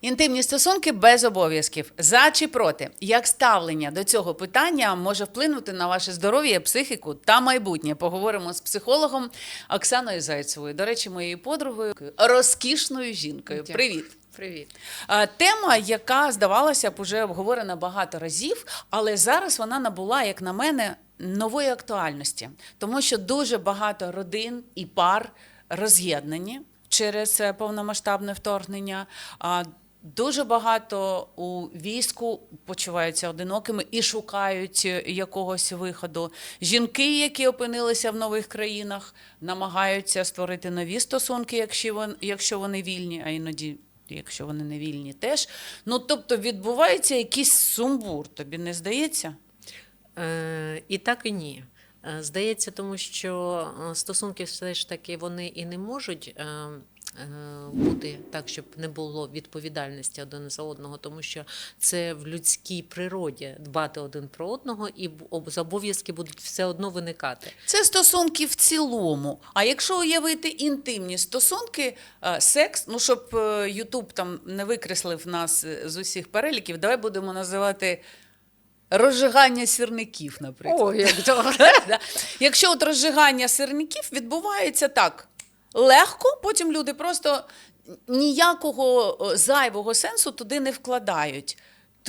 Інтимні стосунки без обов'язків. За чи проти? Як ставлення до цього питання може вплинути на ваше здоров'я, психіку та майбутнє? Поговоримо з психологом Оксаною Зайцевою. До речі, моєю подругою, розкішною жінкою. Привіт. Привіт. Тема, яка здавалося б, уже обговорена багато разів, але зараз вона набула, як на мене, нової актуальності, тому що дуже багато родин і пар роз'єднані через е, повномасштабне вторгнення. Дуже багато у війську почуваються одинокими і шукають е, якогось виходу. Жінки, які опинилися в нових країнах, намагаються створити нові стосунки, якщо вони вільні, а іноді якщо вони не вільні, теж. Ну тобто відбувається якийсь сумбур, тобі не здається? Е, і так, і ні. Е, Здається, тому що е, стосунки все ж таки вони і не можуть. Бути так, щоб не було відповідальності один за одного, тому що це в людській природі дбати один про одного, і об- обов'язки будуть все одно виникати. Це стосунки в цілому. А якщо уявити інтимні стосунки, секс, ну щоб Ютуб там не викреслив нас з усіх переліків, давай будемо називати. Розжигання сірників, наприклад. як добре! Якщо от розжигання сирників відбувається так легко, потім люди просто ніякого зайвого сенсу туди не вкладають.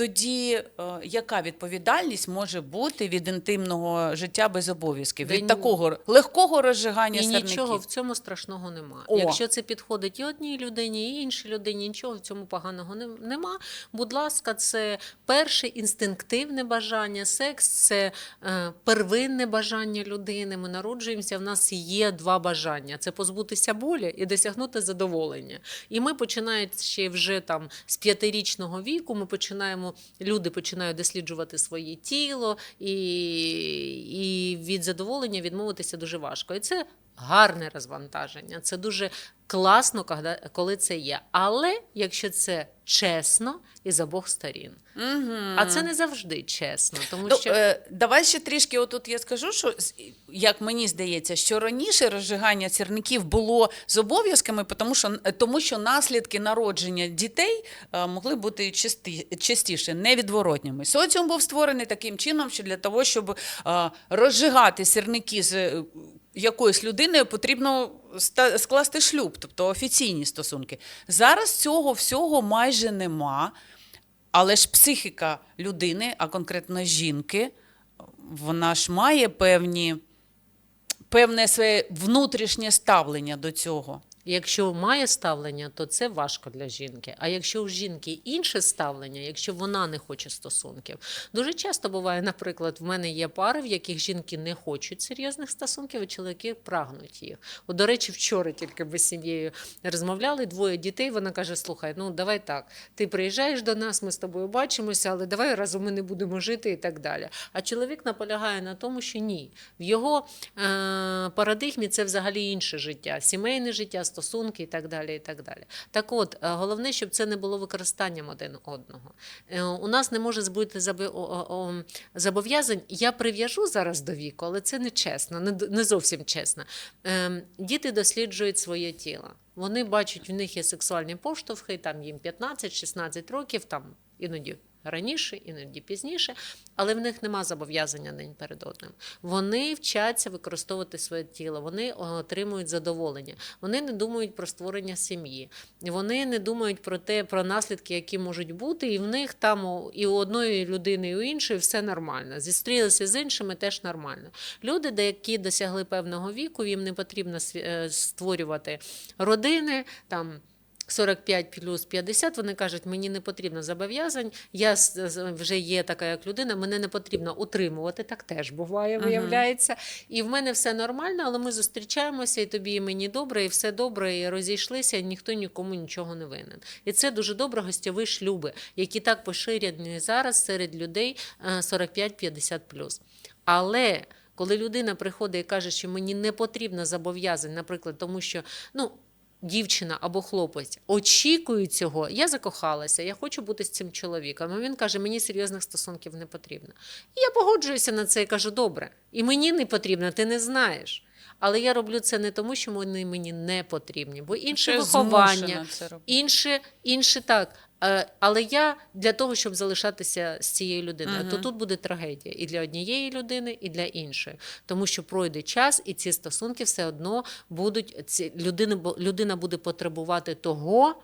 Тоді е, яка відповідальність може бути від інтимного життя без обов'язків? Від такого легкого розжигання І сирників? нічого в цьому страшного нема. О. Якщо це підходить і одній людині, і іншій людині, нічого в цьому поганого не- нема. Будь ласка, це перше інстинктивне бажання. Секс це е, первинне бажання людини. Ми народжуємося. В нас є два бажання: це позбутися болі і досягнути задоволення. І ми починаючи вже там з п'ятирічного віку, ми починаємо. Люди починають досліджувати своє тіло, і, і від задоволення відмовитися дуже важко. І це гарне розвантаження. Це дуже класно, коли- це є. Але якщо це чесно і з обох сторін. Мгм. А це не завжди чесно, тому Ну, що е, давай ще трішки отут я скажу, що як мені здається, що раніше розжигання сірників було з обов'язками, тому що, тому що наслідки народження дітей е, могли бути часті, частіше, невідворотніми. Соціум був створений таким чином, що для того, щоб е, розжигати сірники з е, якоюсь людиною, потрібно скласти шлюб, тобто офіційні стосунки. Зараз цього всього майже нема. Але ж психіка людини, а конкретно жінки, вона ж має певні, певне своє внутрішнє ставлення до цього. Якщо має ставлення, то це важко для жінки. А якщо у жінки інше ставлення, якщо вона не хоче стосунків, дуже часто буває, наприклад, в мене є пари, в яких жінки не хочуть серйозних стосунків, а чоловіки прагнуть їх. От, до речі, вчора тільки ми з сім'єю розмовляли, двоє дітей. Вона каже: Слухай, ну давай так, ти приїжджаєш до нас, ми з тобою бачимося, але давай разом ми не будемо жити і так далі. А чоловік наполягає на тому, що ні. В його е, парадигмі це взагалі інше життя, сімейне життя, стосунки і так далі. І так далі. Так от, е, головне, щоб це не було використанням один одного. Е, У нас не може збути зобов'язань. Я прив'яжу зараз до віку, але це не чесно, не, зовсім чесно. Е, Діти досліджують своє тіло. Вони бачать, в них є сексуальні поштовхи, там їм 15-16 років, там іноді раніше, іноді пізніше, але в них нема зобов'язання день перед одним. Вони вчаться використовувати своє тіло, вони отримують задоволення. Вони не думають про створення сім'ї, вони не думають про те, про наслідки, які можуть бути, і в них там і у одної людини, і у іншої все нормально. Зістрілися з іншими теж нормально. Люди, які досягли певного віку, їм не потрібно е, створювати родини там. 45 плюс 50, вони кажуть, мені не потрібно зобов'язань, я вже є така як людина, мене не потрібно утримувати, так теж буває, виявляється. І в мене все нормально, але ми зустрічаємося, і тобі, і мені добре, і все добре, і розійшлися, і ніхто нікому нічого не винен. І це дуже добре гостьові шлюби, які так поширені зараз серед людей е, 45-50 плюс. Але коли людина приходить і каже, що мені не потрібно зобов'язань, наприклад, тому що ну. Дівчина або хлопець очікують цього, я закохалася, я хочу бути з цим чоловіком. А він каже, мені серйозних стосунків не потрібно. І я погоджуюся на це і кажу, добре, і мені не потрібно, ти не знаєш. Але я роблю це не тому, що вони мені не потрібні, бо інше виховання, інше, інше так. Е, Але я для того, щоб залишатися з цією людиною, то тут буде трагедія і для однієї людини, і для іншої. Тому що пройде час, і ці стосунки все одно будуть ці людини, людина буде потребувати того.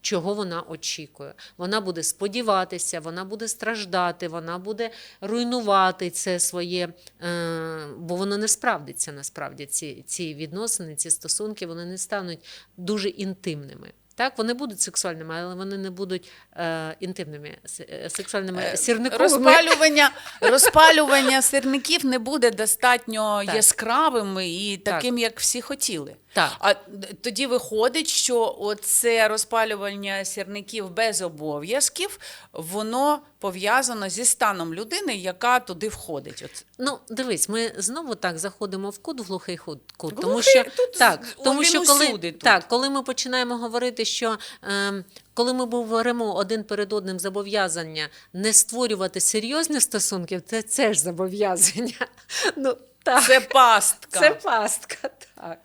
Чого вона очікує? Вона буде сподіватися, вона буде страждати, вона буде руйнувати це своє, е, бо воно не справдиться насправді. Ці, ці відносини, ці стосунки, вони не стануть дуже інтимними. Так, вони будуть сексуальними, але вони не будуть е, інтимними, е, сексуальними Е, сірниковими. Розпалювання, розпалювання сирників не буде достатньо Так. яскравим і таким, як всі хотіли. Так. А тоді виходить, що оце розпалювання сірників без обов'язків, воно пов'язано зі станом людини, яка туди входить. От. Ну, дивись, ми знову так заходимо в кут, в глухий кут, кут тому що тут так, тому що коли тут. так, коли ми починаємо говорити, що е, коли ми говоримо один перед одним зобов'язання не створювати серйозні стосунки, це, це ж зобов'язання. Ну так, Це пастка. це пастка, так.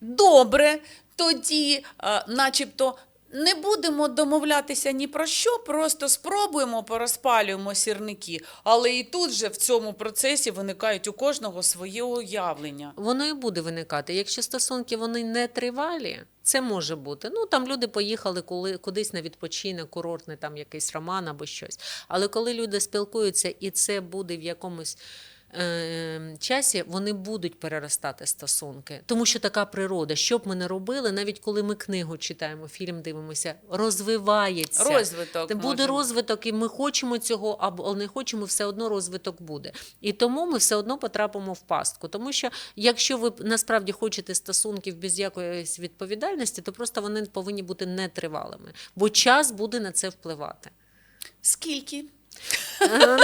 Добре, тоді, е, начебто, не будемо домовлятися ні про що, просто спробуємо, порозпалюємо сірники. Але і тут же в цьому процесі виникають у кожного своє уявлення. Воно і буде виникати. Якщо стосунки вони не тривалі, це може бути. Ну там люди поїхали коли кудись на відпочинок, курортний там якийсь роман або щось. Але коли люди спілкуються, і це буде в якомусь. Е, Часі вони будуть переростати стосунки, тому що така природа. Що б ми не робили, навіть коли ми книгу читаємо, фільм дивимося, розвивається. Розвиток буде може розвиток, і ми хочемо цього, або не хочемо, все одно розвиток буде. І тому ми все одно потрапимо в пастку. Тому що якщо ви насправді хочете стосунків без якоїсь відповідальності, то просто вони повинні бути нетривалими, бо час буде на це впливати. Скільки?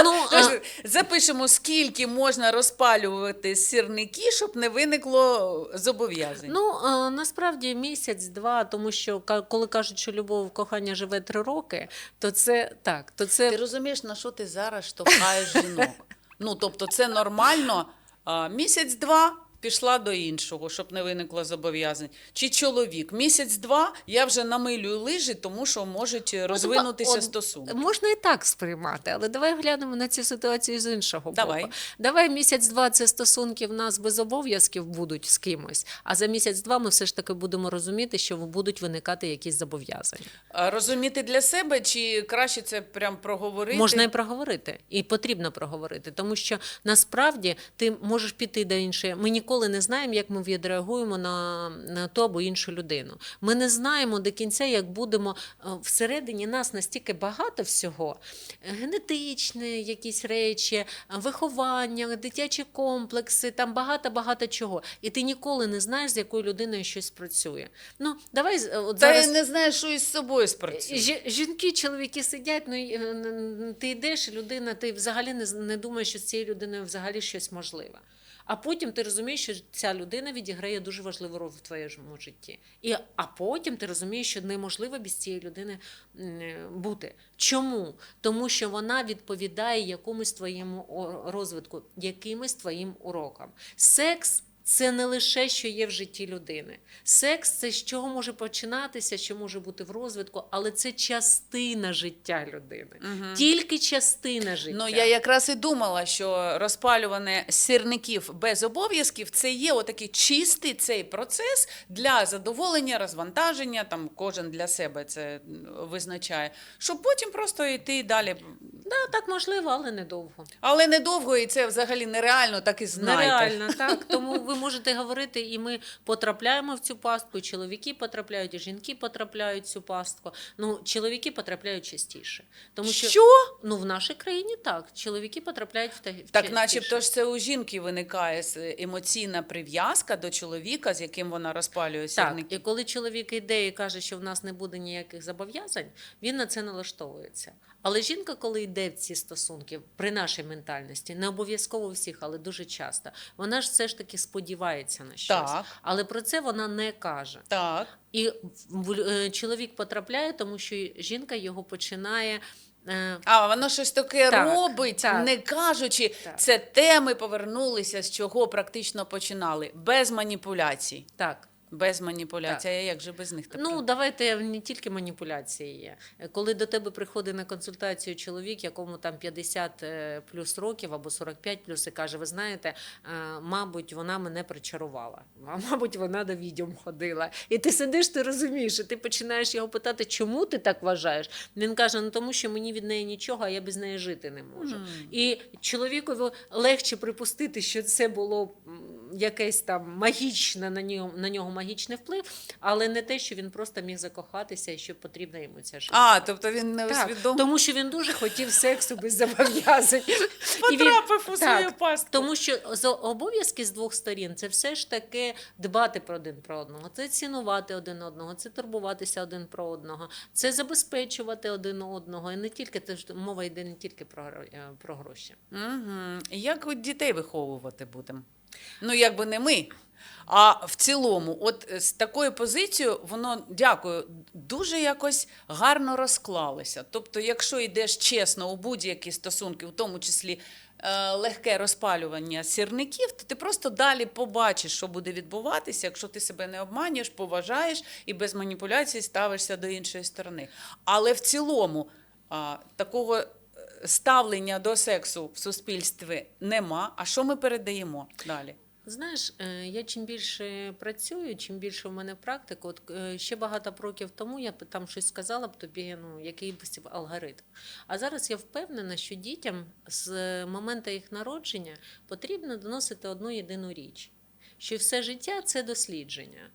Ну, Запишемо, скільки можна розпалювати сірники, щоб не виникло зобов'язань. ну насправді місяць-два, тому що коли кажуть, що любов кохання живе три роки, то це так, то це Ти розумієш, на що ти зараз штовхаєш жінок? Ну, тобто, це нормально. Місяць-два пішла до іншого, щоб не виникло зобов'язань. Чи чоловік? Місяць-два я вже намилюю лижі, тому що можуть розвинутися Ну, от стосунки. Можна і так сприймати, але давай глянемо на цю ситуацію з іншого Давай. боку. Давай місяць-два це стосунки в нас без обов'язків будуть з кимось, а за місяць-два ми все ж таки будемо розуміти, що будуть виникати якісь зобов'язання. Розуміти для себе, чи краще це прям проговорити? Можна і проговорити, і потрібно проговорити, тому що насправді ти можеш піти до іншої. Ми ніколи не знаємо, як ми відреагуємо на, на ту або іншу людину. Ми не знаємо до кінця, як будемо е, всередині нас настільки багато всього: генетичні якісь речі, е, виховання, дитячі комплекси, там багато-багато чого. І ти ніколи не знаєш, з якою людиною щось працює. Ну, давай от Та зараз... я не знаю, що із собою спрацює. Жі- Жінки, чоловіки сидять, ну е, ти йдеш, людина, ти взагалі не, не думаєш, що з цією людиною взагалі щось можливе. А потім ти розумієш, що ця людина відіграє дуже важливу роль в твоєму житті. І, а потім ти розумієш, що неможливо без цієї людини е, бути. Чому? Тому що вона відповідає якомусь твоєму розвитку, якимось твоїм урокам. Секс. Це не лише що є в житті людини. Секс це з чого може починатися, що може бути в розвитку, але це частина життя людини. Мгм. Тільки частина життя. Ну, я якраз і думала, що розпалювання сірників без обов'язків це є отакий чистий цей процес для задоволення, розвантаження. Там кожен для себе це визначає, щоб потім просто йти далі. Да, так можливо, але недовго. Але недовго, і це взагалі нереально, так і знайте. Нереально, так. Тому ви можете говорити, і ми потрапляємо в цю пастку, чоловіки потрапляють, і жінки потрапляють в цю пастку. Ну, чоловіки потрапляють частіше. Тому що, Що? ну, в нашій країні так, чоловіки потрапляють в те- в Так, частіше. начебто ж це у жінки виникає емоційна прив'язка до чоловіка, з яким вона розпалює Так, і коли чоловік йде і каже, що в нас не буде ніяких зобов'язань, він на це налаштовується. Але жінка, коли йде в ці стосунки, при нашій ментальності, не обов'язково всіх, але дуже часто, вона ж все ж таки сподівається на щось. Так. Але про це вона не каже. Так. І е, чоловік потрапляє, тому що жінка його починає Е, А воно щось таке Так, робить, так. не кажучи, Так. це те ми повернулися, з чого практично починали. Без маніпуляцій. так. Без маніпуляцій. А як же без них тепер? Ну, давайте не тільки маніпуляції є. Коли до тебе приходить на консультацію чоловік, якому там 50 е, плюс років або 45 плюс, і каже: ви знаєте, е, мабуть, вона мене причарувала, а мабуть, вона до відьом ходила. І ти сидиш, ти розумієш, і ти починаєш його питати, чому ти так вважаєш? Він каже: ну тому що мені від неї нічого, а я без неї жити не можу. Мгм. І чоловікові легше припустити, що це було якесь там магічне на нього, на нього магічний вплив, але не те, що він просто міг закохатися і що потрібна йому ця жінка. А, тобто він не Так, усвідомив. тому що він дуже хотів сексу без зобов'язань. Він- Потрапив у так, свою пастку. тому що обов'язки з двох сторін це все ж таки дбати про один про одного, це цінувати один одного, це турбуватися один про одного, це забезпечувати один одного. І не тільки це ж мова йде не тільки про, е, про гроші. Угу. Як дітей виховувати будемо? Ну, якби не ми. А в цілому, от е, з такою позицією, воно дякую, дуже якось гарно розклалося. Тобто, якщо йдеш чесно у будь-які стосунки, в тому числі е, легке розпалювання сірників, то ти просто далі побачиш, що буде відбуватися, якщо ти себе не обманюєш, поважаєш і без маніпуляцій ставишся до іншої сторони. Але в цілому а, такого е, ставлення до сексу в суспільстві нема. А що ми передаємо далі? Знаєш, е, я чим більше працюю, чим більше в мене практика, от е, ще багато років тому я б там щось сказала б тобі, ну який б алгоритм. А зараз я впевнена, що дітям з моменту їх народження потрібно доносити одну єдину річ: що все життя це дослідження.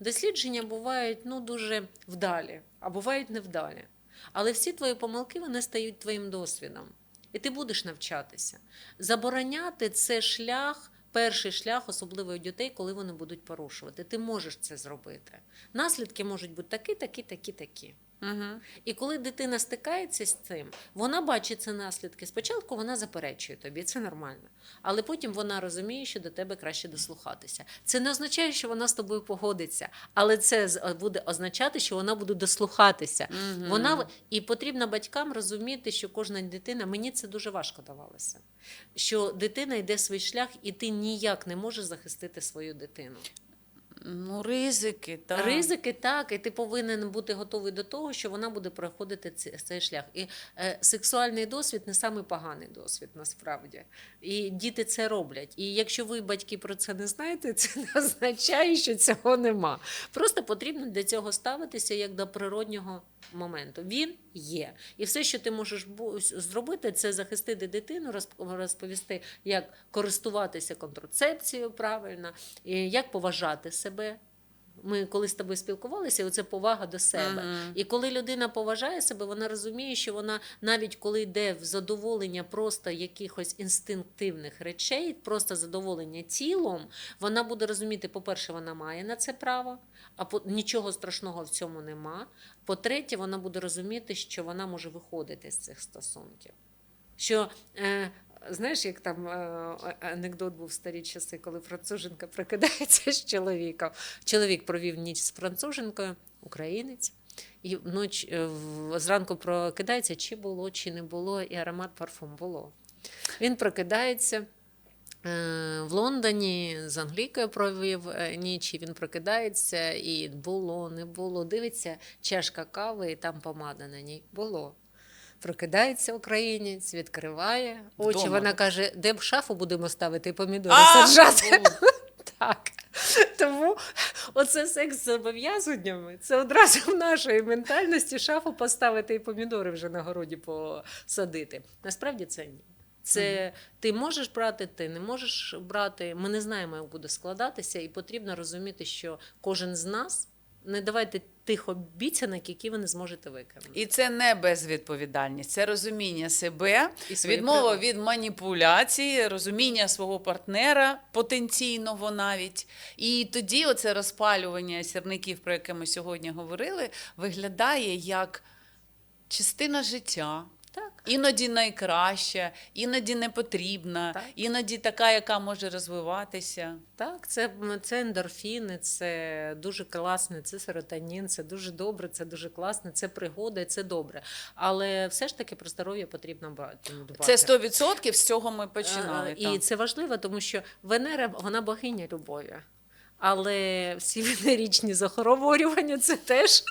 Дослідження бувають ну, дуже вдалі, а бувають невдалі. Але всі твої помилки вони стають твоїм досвідом. І ти будеш навчатися. Забороняти це шлях, перший шлях, особливо у дітей, коли вони будуть порушувати. Ти можеш це зробити. Наслідки можуть бути такі, такі, такі, такі. Угу. І коли дитина стикається з цим, вона бачить ці наслідки. Спочатку вона заперечує тобі, це нормально. Але потім вона розуміє, що до тебе краще дослухатися. Це не означає, що вона з тобою погодиться, але це з- буде означати, що вона буде дослухатися. Мгм. Вона і потрібно батькам розуміти, що кожна дитина, мені це дуже важко давалося. Що дитина йде свій шлях, і ти ніяк не можеш захистити свою дитину. Ну, ризики, так. Ризики так, і ти повинен бути готовий до того, що вона буде проходити цей шлях. І е, сексуальний досвід не самий поганий досвід насправді. І діти це роблять. І якщо ви, батьки, про це не знаєте, це не означає, що цього нема. Просто потрібно до цього ставитися як до природнього моменту. Він є. І все, що ти можеш зробити, це захистити дитину, розповісти, як користуватися контрацепцією правильно, і як поважати себе. Ми коли з тобою спілкувалися, оце повага до себе. Мгм. І коли людина поважає себе, вона розуміє, що вона навіть коли йде в задоволення просто якихось інстинктивних речей, просто задоволення тілом, вона буде розуміти, по-перше, вона має на це право, а по нічого страшного в цьому нема. По-третє, вона буде розуміти, що вона може виходити з цих стосунків. Що е, знаєш, як там е, анекдот був в старі часи, коли француженка прикидається з чоловіком. Чоловік провів ніч з француженкою, українець. І вночі е, зранку прокидається, чи було, чи не було, і аромат парфум було. Він прокидається. е, В Лондоні з Англійкою провів е, ніч, і він прокидається, і було, не було. Дивиться, чашка кави, і там помада на ній. Було. Прокидається українець, відкриває очі. Вдома, Вона каже, де б шафу будемо ставити і помідори саджати. Так. Тому оце секс з зобов'язаннями. Це одразу в нашої ментальності шафу поставити і помідори вже на городі посадити. Насправді це ні. Це ти можеш брати, ти не можеш брати. Ми не знаємо, як буде складатися, і потрібно розуміти, що кожен з нас не давайте тих обіцянок, які ви не зможете виконати. І це не безвідповідальність, це розуміння себе, відмова права. від маніпуляції, розуміння свого партнера потенційного навіть. І тоді оце розпалювання сірників, про яке ми сьогодні говорили, виглядає як частина життя. Іноді найкраща, іноді не потрібна, Так. іноді така, яка може розвиватися. Так, це, це ендорфіни, це дуже класне, це серотонін, це дуже добре, це дуже класно, це пригода, це добре. Але все ж таки про здоров'я потрібно ба- дбати. Це 100% з цього ми починали. Е, І так. це важливо, тому що Венера вона богиня любові. Але всі венерічні захворювання це теж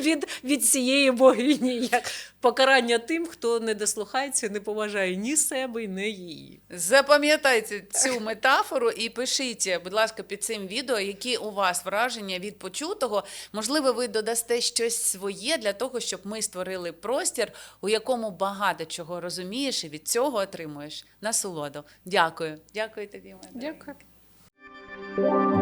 від, від цієї богині, як покарання тим, хто не дослухається, не поважає ні себе, ні її. Запам'ятайте цю метафору і пишіть, будь ласка, під цим відео, які у вас враження від почутого. Можливо, ви додасте щось своє для того, щоб ми створили простір, у якому багато чого розумієш і від цього отримуєш насолоду. Дякую. Дякую тобі. моя дорога. Дякую.